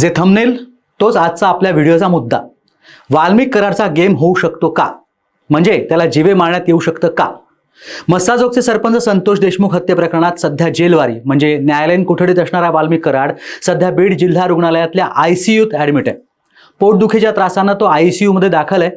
जे थंबनेल तोच आजचा आपल्या व्हिडिओचा मुद्दा. वाल्मिक करारचा गेम होऊ शकतो का? म्हणजे त्याला जिवे मारण्यात येऊ शकतं का? मस्साजोगचे सरपंच संतोष देशमुख हत्ये प्रकरणात सध्या जेलवारी म्हणजे न्यायालयीन कोठडीत असणारा वाल्मिक कराड सध्या बीड जिल्हा रुग्णालयातल्या आय सी यूत ॲडमिट आहे. पोटदुखीच्या त्रासानं तो आय सी यूमध्ये दाखल आहे.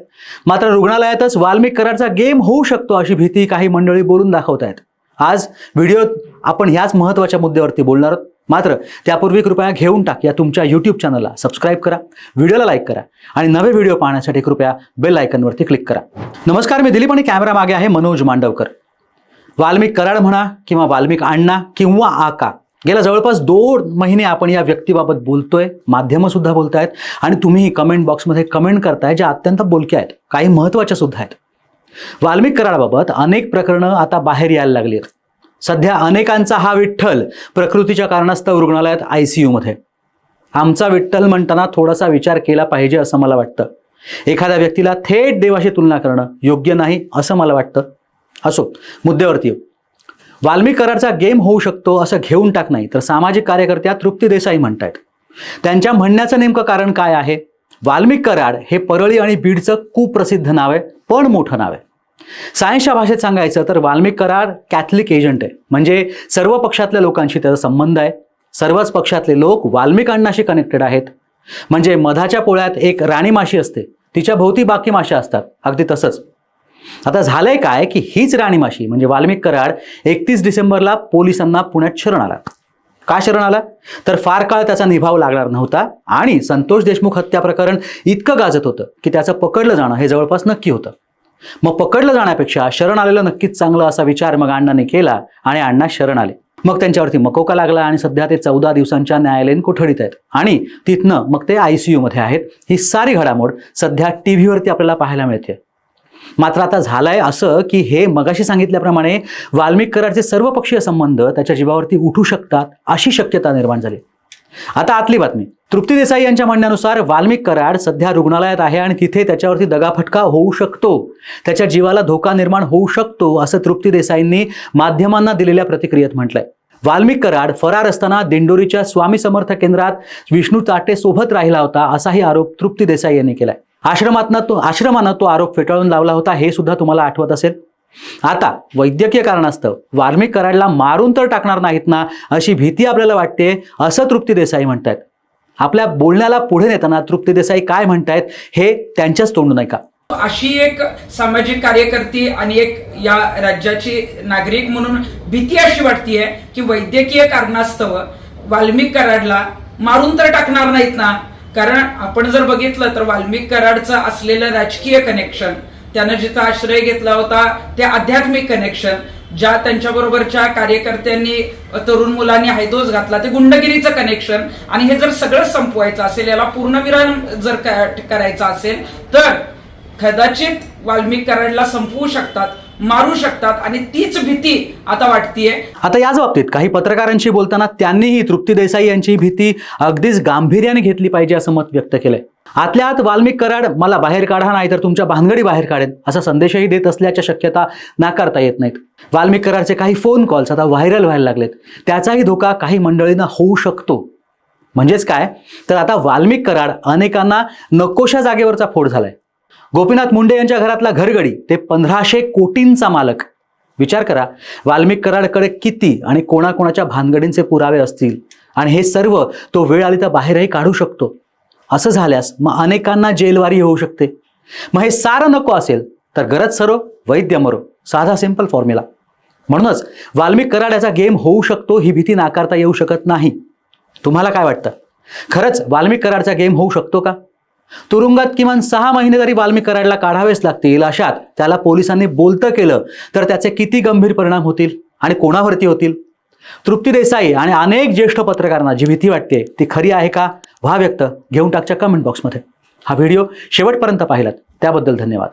मात्र रुग्णालयातच वाल्मिक कराडचा गेम होऊ शकतो अशी भीती काही मंडळी बोलून दाखवत आहेत आज व्हिडिओत आपण ह्याच महत्त्वाच्या मुद्द्यावरती बोलणार आहोत. मात्र त्यापूर्वी कृपया घेऊन टाक या तुमच्या यूट्यूब चॅनलला सबस्क्राईब करा व्हिडिओला लाईक करा आणि नवे व्हिडिओ पाहण्यासाठी कृपया बेल आयकनवरती क्लिक करा. नमस्कार मी दिलीप आणि कॅमेरा मागे आहे मनोज मांडवकर. वाल्मिक कराड म्हणा किंवा वाल्मिक अण्णा किंवा आका गेल्या जवळपास दोन महिने आपण या व्यक्तीबाबत बोलतोय माध्यमं सुद्धा आहेत आणि तुम्ही कमेंट बॉक्समध्ये कमेंट करताय ज्या अत्यंत बोलक्या आहेत काही महत्त्वाच्या सुद्धा आहेत. वाल्मिक कराडाबाबत अनेक प्रकरणं आता बाहेर यायला लागली आहेत. सध्या अनेकांचा हा विठ्ठल प्रकृतीच्या कारणास्तव रुग्णालयात आय सी यूमध्ये. आमचा विठ्ठल म्हणताना थोडासा विचार केला पाहिजे असं मला वाटतं. एखाद्या व्यक्तीला थेट देवाशी तुलना करणं योग्य नाही असं मला वाटतं. असो मुद्द्यावरती येऊ. वाल्मिक करारचा गेम होऊ शकतो असं घेऊन टाक नाही तर सामाजिक कार्यकर्त्या तृप्ती देसाई म्हणतायत. त्यांच्या म्हणण्याचं नेमकं कारण काय आहे? वाल्मिक कराड हे परळी आणि बीडचं कुप्रसिद्ध नाव आहे पण मोठं नाव आहे. सायन्सच्या भाषेत सांगायचं तर वाल्मिक करार कॅथलिक एजंट आहे. म्हणजे सर्व पक्षातल्या लोकांशी त्याचा संबंध आहे. सर्वच पक्षातले लोक वाल्मिकांनाशी कनेक्टेड आहेत. म्हणजे मधाच्या पोळ्यात एक राणी माशी असते. तिच्या भोवती बाकी माश्या असतात. अगदी तसंच. आता झालंय काय की हीच राणी माशी म्हणजे वाल्मिक कराड एकतीस डिसेंबरला पोलिसांना पुण्यात शरण आला. का शरण आला? तर फार काळ त्याचा निभाव लागणार नव्हता आणि संतोष देशमुख हत्या प्रकरण इतकं गाजत होतं की त्याचं पकडलं जाणं हे जवळपास नक्की होतं. मग पकडलं जाण्यापेक्षा शरण आलेलं नक्कीच चांगलं असा विचार मग अण्णाने केला आणि अण्णा शरण आले. मग त्यांच्यावरती मकोका लागला आणि सध्या ते चौदा दिवसांच्या न्यायालयीन कोठडीत आहेत. आणि तिथनं मग ते आय सी आहेत. ही सारी घडामोड सध्या टी व्हीवरती आपल्याला पाहायला मिळते. मात्र आता झालंय असं की हे मगाशी सांगितल्याप्रमाणे वाल्मिक करारचे सर्व पक्षीय संबंध त्याच्या जीवावरती उठू शकतात अशी शक्यता निर्माण झाली. आता आतली बातमी. तृप्ती देसाई यांच्या म्हणण्यानुसार वाल्मिक कराड सध्या रुग्णालयात आहे आणि तिथे त्याच्यावरती दगाफटका होऊ शकतो. त्याच्या जीवाला धोका निर्माण होऊ शकतो असं तृप्ती देसाईंनी माध्यमांना दिलेल्या प्रतिक्रियेत म्हटलंय. वाल्मिक कराड फरार असताना दिंडोरीच्या स्वामी समर्थ केंद्रात विष्णू चाटे सोबत राहिला होता असाही आरोप तृप्ती देसाई यांनी केलाय. आश्रमातनं तो आश्रमानं तो आरोप फेटाळून लावला होता हे सुद्धा तुम्हाला आठवत असेल? आता वैद्यकीय कारणास्तव वार्मिक कराडला मारून तर टाकणार नाहीत ना अशी भीती आपल्याला वाटते असं तृप्ती देसाई म्हणतायत. आपल्या बोलण्याला पुढे नेताना तृप्ती देसाई काय म्हणतायत हे त्यांच्याच तोंडून ऐका. अशी एक सामाजिक कार्यकर्ती आणि एक या राज्याची नागरिक म्हणून भीती अशी वाटतीये की वैद्यकीय कारणास्तव वाल्मिक कराडला मारून तर टाकणार नाहीत ना. कारण आपण जर बघितलं तर वाल्मिक कराडचं असलेलं राजकीय कनेक्शन त्यानं जिथं आश्रय घेतला होता ते आध्यात्मिक कनेक्शन ज्या त्यांच्याबरोबरच्या कार्यकर्त्यांनी तरुण मुलांनी हैदोस घातला ते गुंडगिरीचं कनेक्शन आणि हे जर सगळं संपवायचं असेल याला पूर्णविराम जर करायचा असेल तर कदाचित वाल्मिक कराडला संपवू शकतात. मारू शकतात आणि तीच भीती आता वाटतीये. आता याच बाबतीत काही पत्रकारांशी बोलताना त्यांनीही तृप्ती देसाई यांची भीती अगदीच गांभीर्याने घेतली पाहिजे असं मत व्यक्त केलंय. आतल्या आत वाल्मिक कराड मला बाहेर काढा नाही तर तुमच्या भानगडी बाहेर काढेन असा संदेशही देत असल्याच्या शक्यता नाकारता येत नाहीत. वाल्मिक कराडचे काही फोन कॉल्स आता व्हायरल व्हायला लागलेत. त्याचाही धोका काही मंडळींना होऊ शकतो. म्हणजेच काय? तर आता वाल्मिक कराड अनेकांना नकोशा जागेवरचा फोड झालाय. गोपीनाथ मुंडे यांच्या घरातला घरगडी ते पंधराशे कोटींचा मालक. विचार करा वाल्मिक कराडकडे किती आणि कोणाकोणाच्या भानगडींचे पुरावे असतील? आणि हे सर्व तो वेळ आली तर बाहेरही काढू शकतो. असं झाल्यास मग अनेकांना जेलवारी होऊ शकते. मग हे सारं नको असेल तर गरज सरो वैद्य मरो. साधा सिंपल फॉर्म्युला. म्हणूनच वाल्मिक कराड्याचा गेम होऊ शकतो ही भीती नाकारता येऊ शकत नाही. तुम्हाला काय वाटतं? खरंच वाल्मिक कराडचा गेम होऊ शकतो का? तुरुंगात किमान सहा महिने तरी वाल्मिक कराडला काढावेच लागतील अशात त्याला पोलिसांनी बोलतं केलं तर त्याचे किती गंभीर परिणाम होतील आणि कोणावरती होतील? तृप्ती देसाई आणि अनेक ज्येष्ठ पत्रकारांना जी भीती वाटते ती खरी आहे का? व्हा व्यक्त. घेऊन टाकच्या कमेंट बॉक्समध्ये हा व्हिडिओ शेवटपर्यंत पाहिलात. त्याबद्दल धन्यवाद.